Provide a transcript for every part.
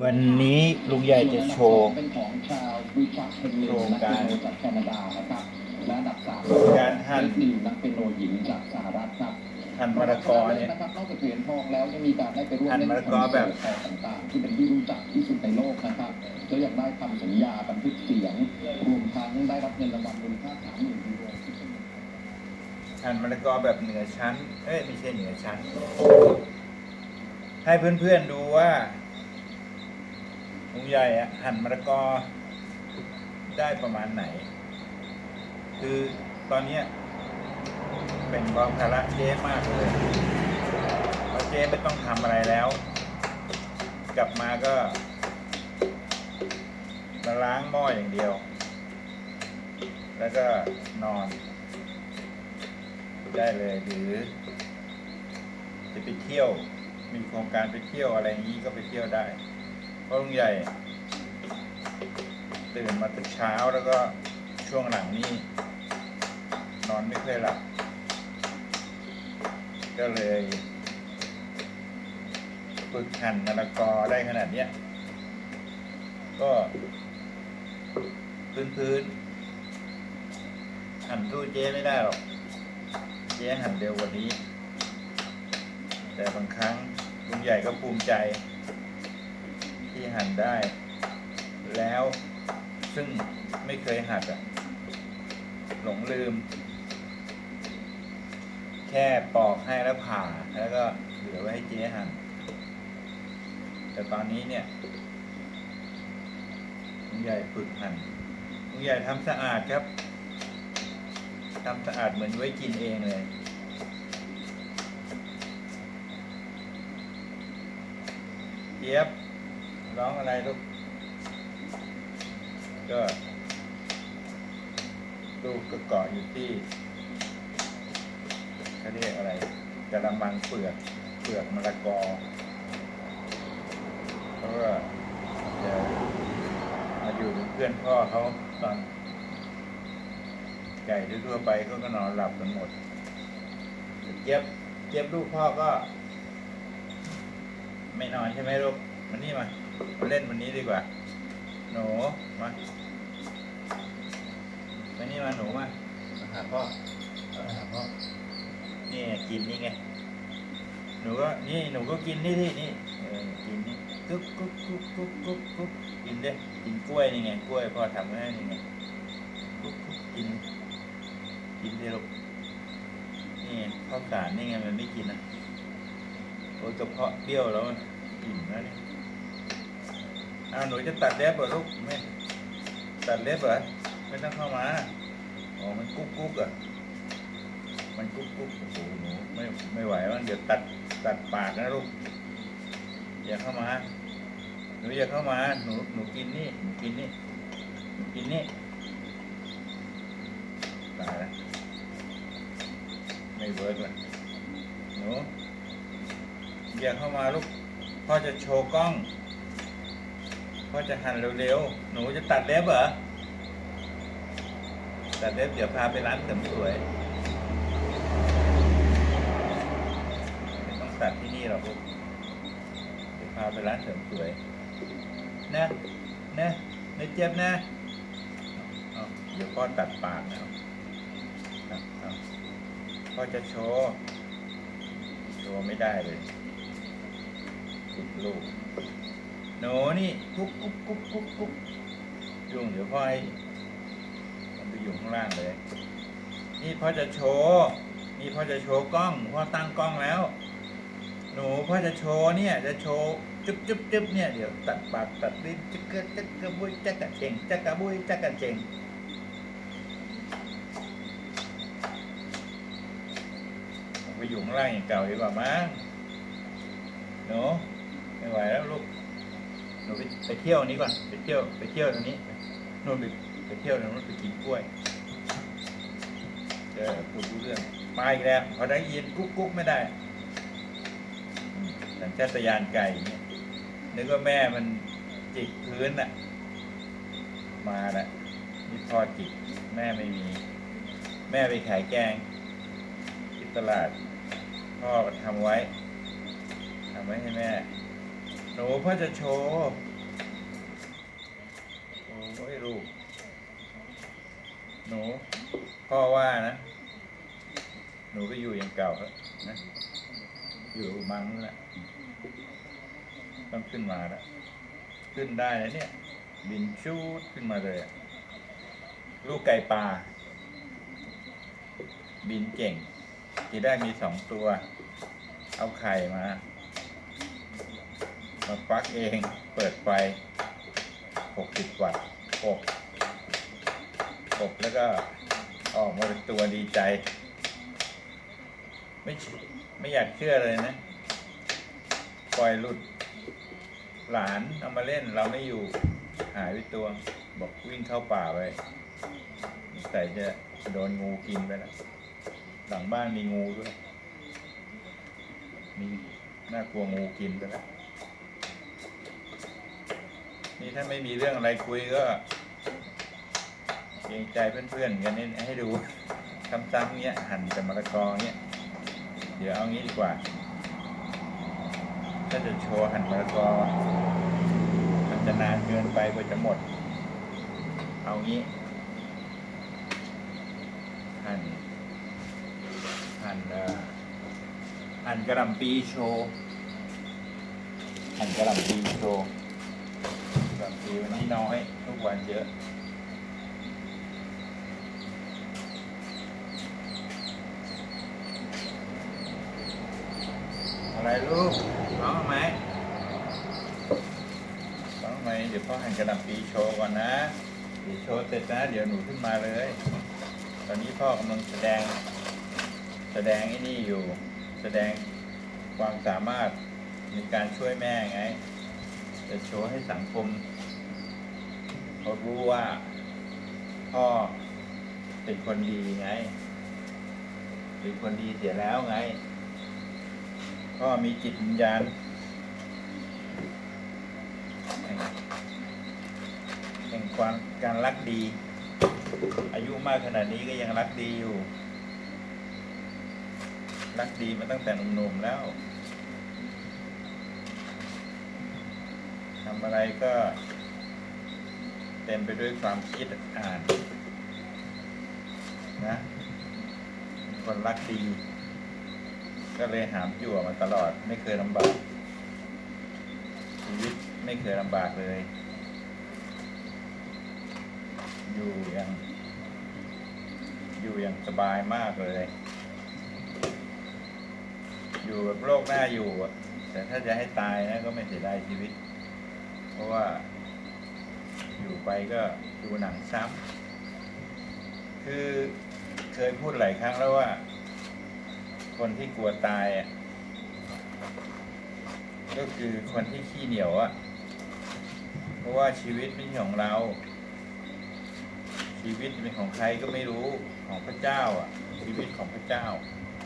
วันนี้ลุงใหญ่จะโชว์เป็นของชาวบริษัทเฮงลิโครงนักการเปียโนจากแคนาดานะครับและอันดับสามการหั่นเนิวนักเปียโนหญิงจากสหรัฐครับหั่นมะละกอเนี่ยนะครับนอกจากเหรียญทองแล้วยังมีการได้ไปร่วมหั่นเล่นมะละกอแบบคอนเสิร์ตต่างๆ ที่เป็นที่รู้จักที่สุดในโลกนะครับแล้วยังได้ทำสัญญาบันทึกเสียงรวมทั้งได้รับเงินรางวัลมูลค่าสามหมื่นยูโรที่เป็นหั่นมะละกอแบบเหนือชั้นเอ้ยไม่ใช่เหนือชั้น ให้เพื่อนๆดูว่า ลุงใหญ่อะหั่นมะละกอได้ประมาณไหน คือตอนเนี้ยแบ่งเบาภาระเจ๊มากเลยเพราะเจ๊ไม่ต้องทำอะไรแล้ว กลับมาก็มาล้างหม้ออย่างเดียว แล้วก็นอน ได้เลยหรือ จะไปเที่ยว มีโครงการไปเที่ยวอะไรอย่างนี้ก็ไปเที่ยวได้ เพราะลุงใหญ่ ตื่นมาแต่เช้าแล้วก็ช่วงหลังนี้ นอนไม่ค่อยหลับ ก็เลยฝึกหั่นมะละกอได้ขนาดเนี้ย ก็ พื้นพื้นๆหั่นสู้เจ๊ไม่ได้หรอก เจ๊หั่นเร็วกว่านี้ แต่บางครั้งลุงใหญ่ก็ภูมิใจ ที่หั่นได้ แล้วซึ่งไม่เคยหัดอะหลงลืม แค่ปอกให้แล้วผ่าแล้วก็เหลือไว้ให้เจ๊หั่นแต่ตอนนี้เนี่ยลุงใหญ่ฝึกหั่นลุงใหญ่ทำสะอาดครับทำสะอาดเหมือนไว้กินเองเลยเจี๊ยบ ร้องอะไรลูกก็ลูกก็เกาะอยู่ที่เขาเรียกอะไรกระมังเปลือกเปลือกมะละกอเพราะว่าจะมาอยู่เป็นเพื่อนพ่อเขาตอนไก่ทั่วไปเขาก็นอนหลับกันหมดเจี๊ยบเจี๊ยบลูกพ่อก็ ไม่นอนใช่ไหมลูกมานี่มา มาเล่นวันนี้ดีกว่า หนูมามานี่มาหนูมามาหาพ่อมาหาพ่อนี่กินนี่ไง หนูก็นี่หนูก็กินนี่ที่นี่เออกินนี่กุ๊กกุ๊กกุ๊กกุ๊กกุ๊กกุ๊กกินเด้กินกล้วยนี่ไงกล้วยพ่อทำให้นี่ไงกุ๊กกุ๊กกิน กินเด้ลูกนี่ไงข้าวสารนี่ไงมันไม่กินอะโอ้ยกระเพาะเปรี้ยวแล้วมันอิ่มแล้วเนี่ย อ้าวหนูจะตัดเล็บเหรอลูกไม่ตัดเล็บเหรอไม่ต้องเข้ามาอ๋อมันกุ๊กกุ๊กอะมันกุ๊กกุ๊กโอ้โหหนูไม่ไม่ไหวมันเดี๋ยวตัดตัดปากนะลูกอย่าเข้ามา หนูอย่าเข้ามา หนูหนูกินนี่หนูกินนี่หนูกินนี่ตายแล้วไม่เวิร์กเลยหนูอย่าเข้ามาลูกพ่อจะโชว์กล้อง พ่อจะหั่นเร็วๆ หนูจะตัดเล็บเหรอ ตัดเล็บเดี๋ยวพาไปร้านเสริมสวยไม่ต้องตัดที่นี่หรอกลูกเดี๋ยวพาไปร้านเสริมสวย นะนะไม่เจ็บนะเดี๋ยวพ่อตัดปากนะพ่อจะโชว์โชว์ไม่ได้เลยสุดลูก หนูนี่กุ๊กกุ๊กกุ๊กกุ๊กกุ๊กยุ่งเดี๋ยวพ่อให้มันไปอยู่ข้างล่างเลย นี่พ่อจะโชว์นี่พ่อจะโชว์กล้องพ่อตั้งกล้องแล้ว หนูพ่อจะโชว์เนี่ยจะโชว์จุ๊บจุ๊บจุ๊บเนี่ยเดี๋ยวตัดปากตัดลิ้นจักกะจักกะบุยจักกะเชงจักกะบุยจักกะเชงไปอยู่ข้างล่างอย่างเก่าดีกว่ามั้งหนูไหวแล้วลูก หนู ไปเที่ยวนี้ก่อน ไปเที่ยว ไปเที่ยวตรงนี้นู่นไปไปเที่ยวตรงนู้นไปกินกล้วยเจอพูดรู้เรื่องมาอีกแล้วพอได้ยินกุ๊กกุ๊กไม่ได้สัญชาตญาณไก่เงี้ยนึกว่าแม่มันจิกพื้นน่ะ มาล้วนี่พ่อจิกแม่ไม่มี แม่ไปขายแกงที่ตลาด พ่อทำไว้ทำไว้ให้แม่หนูพ่อจะโชว์ โอ้ยลูก หนูพ่อว่านะ หนูก็อยู่อย่างเก่าครับนะอยู่มังนั่นแหละต้องขึ้นมาแล้วขึ้นได้แล้วเนี่ย บินชูดขึ้นมาเลยลูกไก่ปลาบินเก่ง ทีแรกมีสองตัว เอาไข่มามาฟักเอง เปิดไฟหกสิบวัตต์อ บแล้วก็ออกมาเป็นตัวดีใจ ไม่ไม่อยากเชื่อเลยนะ ปล่อยหลุด หลานเอามาเล่นเราไม่อยู่หายไปตัว บอกวิ่งเข้าป่าไปใส่จะโดนงูกินไปแล้วหลังบ้านมีงูด้วย มีน่ากลัวงูกินไปแล้วนี่ถ้าไม่มีเรื่องอะไรคุยก็ เกรงใจเพื่อนๆกันนี่ให้ดูซ้ำๆเงี้ยหั่นแต่มะละกอเงี้ยเดี๋ยวเอางี้ดีกว่าถ้าจะโชว์หั่นมะละกอมันจะนานเกินไปกว่าจะหมด เอางี้ หั่น หั่นเอ่อหั่นกระหล่ำปีโชว์หั่นกระหล่ำปีโชว์กระหล่ำปีวันนี้น้อยทุกวันเยอะ อะไรลูกร้องทำไมร้องทำไมเดี๋ยวพ่อหั่นกระหล่ำปีโชว์ก่อนนะเดี๋ยวโชว์เสร็จนะเดี๋ยวหนูขึ้นมาเลย ตอนนี้พ่อกำลังแสดง แสดงไอ้นี่อยู่ แสดงความสามารถในการช่วยแม่ไง จะโชว์ให้สังคมเขารู้ว่าพ่อเป็นคนดีไง เป็นคนดีเสียแล้วไง พ่อมีจิตวิญญาณแห่งความการรักดี อายุมากขนาดนี้ก็ยังรักดีอยู่ รักดีมาตั้งแต่หนุ่มๆแล้วทำอะไรก็เต็มไปด้วยความคิดอ่านนะคนรักดี ก็เลยหามจั่วมาตลอด ไม่เคยลำบากชีวิตไม่เคยลำบากเลย อยู่อย่าง อยู่อย่างสบายมากเลย อยู่แบบโลกหน้าอยู่อะแต่ถ้าจะให้ตายนะก็ไม่เสียดายชีวิต เพราะว่า อยู่ไปก็ดูหนังซ้ำคือเคยพูดหลายครั้งแล้วว่า คนที่กลัวตายอะก็คือคนที่ขี้เหนียวอะ เพราะว่าชีวิตไม่ใช่ของเรา ชีวิตเป็นของใครก็ไม่รู้ของพระเจ้า อะ ชีวิตของพระเจ้า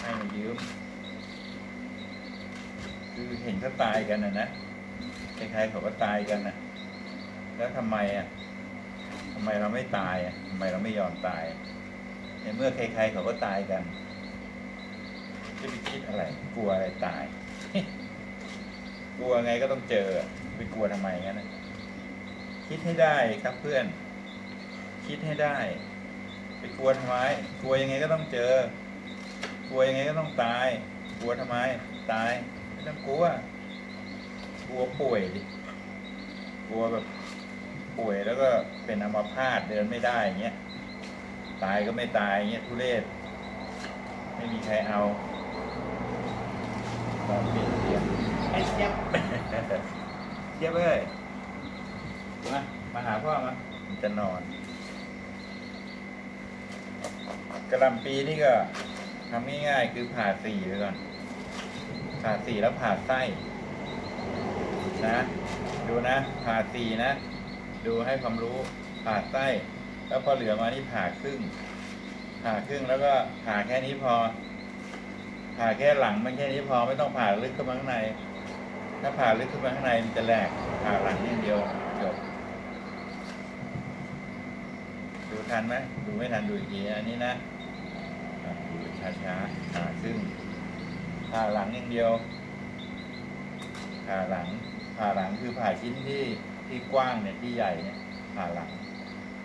ให้มายืม คือเห็นเขาตายกันนะนะใครๆเขาก็ตายกันนะแล้วทำไมอะทำไมเราไม่ตายอะทำไมเราไม่ยอมตายในเมื่อใครๆเขาก็ตายกัน จะไปคิดอะไร กลัวอะไรตาย กลัวไงก็ต้องเจอไปกลัวทำไมงั้นคิดให้ได้ครับเพื่อน คิดให้ได้ ไปกลัวทำไม กลัวยังไงก็ต้องเจอ กลัวยังไงก็ต้องตาย กลัวทำไม ตายไม่ต้องกลัว กลัวป่วยดิ กลัวแบบป่วยแล้วก็เป็นอัมพาตเดินไม่ได้อย่างเงี้ย ตายก็ไม่ตายอย่างเงี้ยทุเรศไม่มีใครเอา ลองเปลี่ยนเสียงไอ้เจี๊ยบเจี๊ยบเอ้ยมามาหาพ่อมามันจะนอนกระหลำปีนี่ก็ทำง่ายๆ คือผ่าสี่ไปก่อนผ่าสี่แล้วผ่าไส้นะ ดูนะผ่าสี่นะ ดูให้ความรู้ผ่าไส้ แล้วพอเหลือมานี่ผ่าครึ่งผ่าครึ่งแล้วก็ผ่าแค่นี้พอ ผ่าแค่หลังมันแค่นี้พอไม่ต้องผ่าลึกเข้ามาข้างใน ถ้าผ่าลึกเข้ามาข้างในมันจะแหลกผ่าหลังอย่างเดียวจบดูทันไหมดูไม่ทันดูอีกทีอันนี้นะอะดูช้าๆผ่าครึ่งผ่าหลังอย่างเดียวผ่าหลังผ่าหลังคือผ่าชิ้นที่ที่กว้างเนี่ยที่ใหญ่เนี่ยผ่าหลัง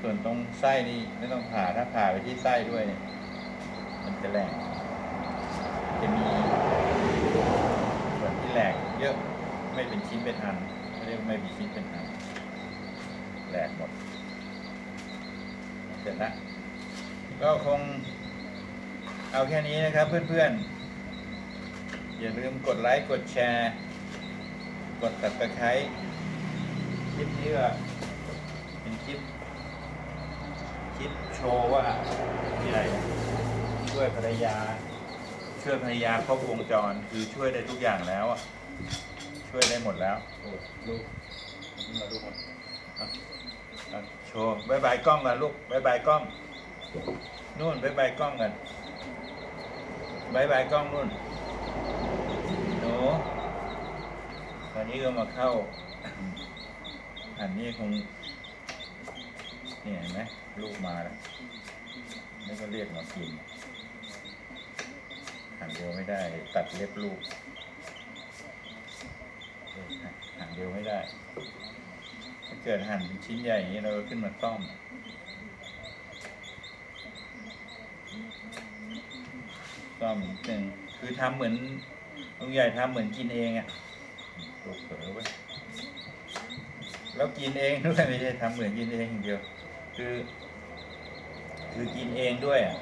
ส่วนตรงไส้นี่ไม่ต้องผ่าถ้าผ่าไปที่ไส้ด้วยเนี่ยมันจะแหลก จะมีส่วนที่แหลกเยอะไม่เป็นชิ้นเป็นอันเขาเรียกไม่เป็นชิ้นเป็นอันแหลกหมดเสร็จแล้วก็คงเอาแค่นี้นะครับเพื่อนๆ อย่าลืมกดไลค์กดแชร์ กดติดตะไคร้คลิปนี้ก็เป็นคลิปคลิปโชว์ว่าที่ไหนช่วยภรรยา ช่วยภรรยาครบวงจรคือช่วยได้ทุกอย่างแล้วอะช่วยได้หมดแล้วโอ้ลูกมาดูหมดอะโชว์บายบายกล้องกันลูกบายบายกล้องนู่นบายบายกล้องกันบายบายกล้องนู่นหนูตอนนี้ก็มาเข้าอันนี้คงเนี่ยเห็นไหมลูกมาแล้วนี่ก็เรียกมากินหันเดียวไม่ได้ ตัดเล็บลูกหั่นเดียวไม่ได้ ถ้าเกิดหั่นเป็นชิ้นใหญ่อย่างนี้เราก็ขึ้นมาซ่อมซ่อมนิดนึงคือทำเหมือนลุงใหญ่ทำเหมือนกินเองอะลูกเผลอไปแล้วกินเองด้วยไม่ใช่ทำเหมือนกินเองอย่างเดียว คือ คือกินเองด้วยอะ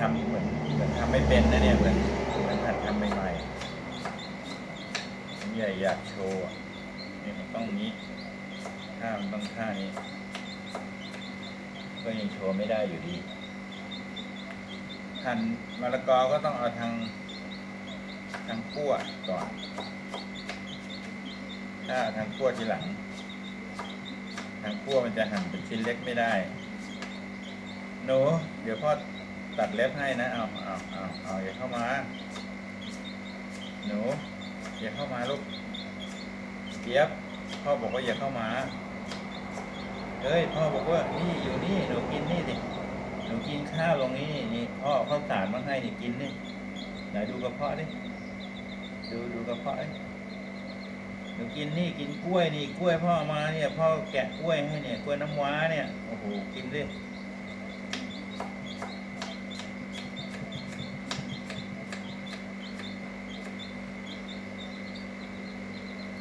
ทำเหมือนเหมือนทำไม่เป็นนะเนี่ยเหมือนเหมือนหัดทำใหม่ๆใหญ่อยากโชว์อะนี่มันต้องนี้ท่ามันต้องท่านี้ ก็ยังโชว์ไม่ได้อยู่ดีหั่นมะละกอก็ต้องเอาทางทางขั้วก่อน ถ้าทางขั้วทีหลัง ทางขั้วมันจะหั่นเป็นชิ้นเล็กไม่ได้ หนู เดี๋ยวพ่อ ตัดเล็บให้นะเอาเอาเอาเอาอย่าเข้ามา หนู อย่าเข้ามาลูกเจี๊ยบพ่อบอกว่าอย่าเข้ามาเฮ้ยพ่อบอกว่านี่อยู่นี่หนูกินนี่ดิหนูกินข้าวตรงนี้นี่นี่พ่อข้าวสารมาให้นี่กินนี่ไหนดูกระเพาะดิดูดูกระเพาะดิหนูกินนี่กินกล้วยนี่กล้วยพ่อมาเนี่ยพ่อแกะกล้วยให้เนี่ยกล้วยน้ำว้าเนี่ยโอ้โหกินดิ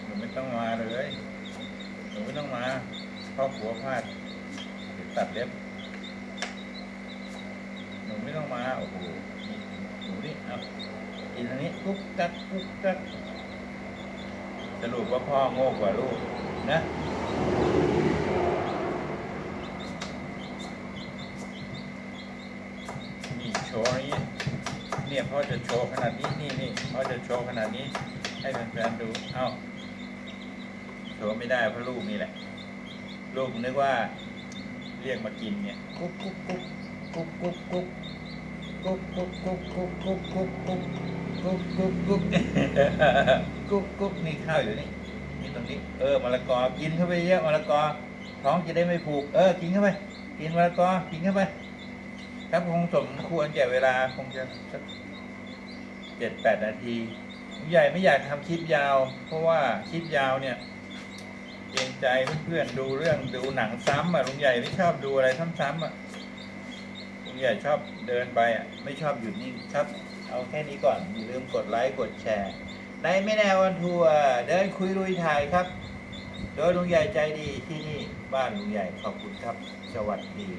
หนูไม่ต้องมาเลยหนูไม่ต้องมาพ่อผัวพลาดเดี๋ยวตัดเล็บ หนูไม่ต้องมา โอ้โหนี่หนูนี่ เอา กินอันนี้กุ๊กกักกุ๊กกักสรุปว่าพ่อโง่กว่าลูกนะนี่โชว์นี้เนี่ยพ่อจะโชว์ขนาดนี้นี่นี่พ่อจะโชว์ขนาดนี้ ให้แฟนๆดูเอ้าโชว์ไม่ได้เพราะลูกนี่แหละ ลูกนึกว่าเรียกมากินเนี่ยกุ๊กกุ๊กกุ๊กกุ๊กกุ๊กกุ๊กกุ๊กกุ๊กกุ๊กกุ๊กกุ๊กกุ๊ก กุ๊กกุ๊กกุ๊กกุ๊กกุ๊กนี่ข้าวอยู่นี่นี่ตรงนี้ เออมะละกอกินเข้าไปเยอะมะละกอท้องจะได้ไม่ผูก เออ กินเข้าไป กินมะละกอกินเข้าไป ครับคงสมควรแก่เวลาคงจะสักเจ็ดแปดนาทีใหญ่ไม่อยากทำคลิปยาว เพราะว่าคลิปยาวเนี่ยเกรงใจเพื่อนๆดูเรื่องดูหนังซ้ำอะลุงใหญ่ไม่ชอบดูอะไรซ้ำๆอะลุงใหญ่ชอบเดินไปอะ ไม่ชอบหยุดนิ่งครับ เอาแค่นี้ก่อนอย่าลืมกดไลค์กดแชร์ในไม่แนววันทัวร์เดินคุยลุยถ่ายครับ โดยลุงใหญ่ใจดีที่นี่บ้านลุงใหญ่ขอบคุณครับ สวัสดี